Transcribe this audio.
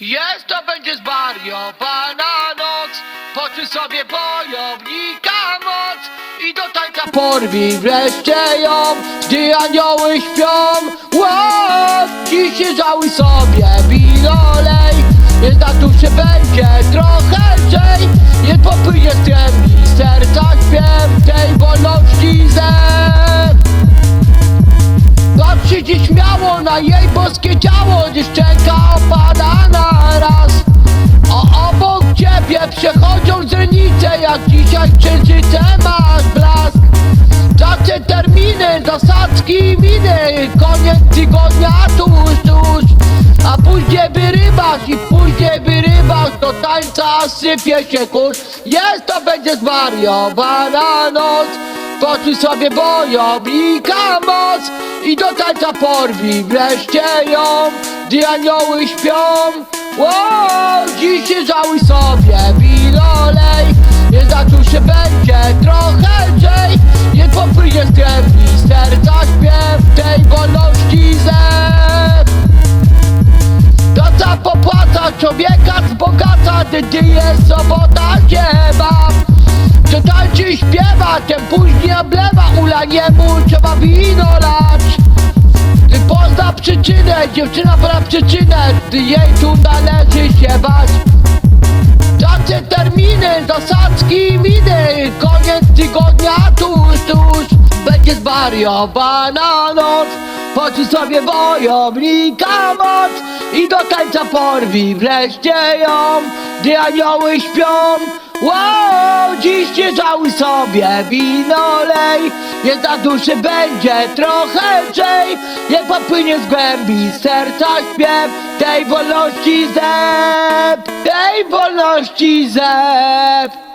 Jest to będzie zwariowana noc. Poczuj sobie bojownika moc. I do tańca porwij wreszcie ją Gdy anioły śpią. Wow, dziś żałuj sobie winolej. Jest na duszy będzie trochę lżej. Nie popłynie głębi serca śpiew Tej wolności zem Patrzy dziś śmiało na jej boskie ciało. Gdy szczęka opada księżyce masz blask? Czasy terminy, zasadzki miny. Koniec tygodnia tuż, tuż. A później wyrywasz i później wyrywasz Do tańca sypie się kurz. Jest to będzie zwariowana noc. Poczuj sobie bojownika moc. I do tańca porwij wreszcie ją. Gdy anioły śpią Wow, dziś się żałuj sobie winolej człowieka wzbogaca Gdy jest sobota kebab To tańczy śpiewa, ten później oblewa. Ulanie mu trzeba wino lać. Gdy pozna przyczynę, dziewczyna pozna przyczynę Gdy jej tu należy się bać terminy, zasadzki miny. Koniec tygodnia tuż, tuż. Będzie zwariowana noc Poczuj sobie wojownika moc I do tańca porwij wreszcie ją Gdy anioły śpią Wow, dziś nie żałuj sobie winolej Jest na duszy będzie trochę lżej Nie popłynie z głębi serca śpiew. Tej wolności zep Tej wolności zep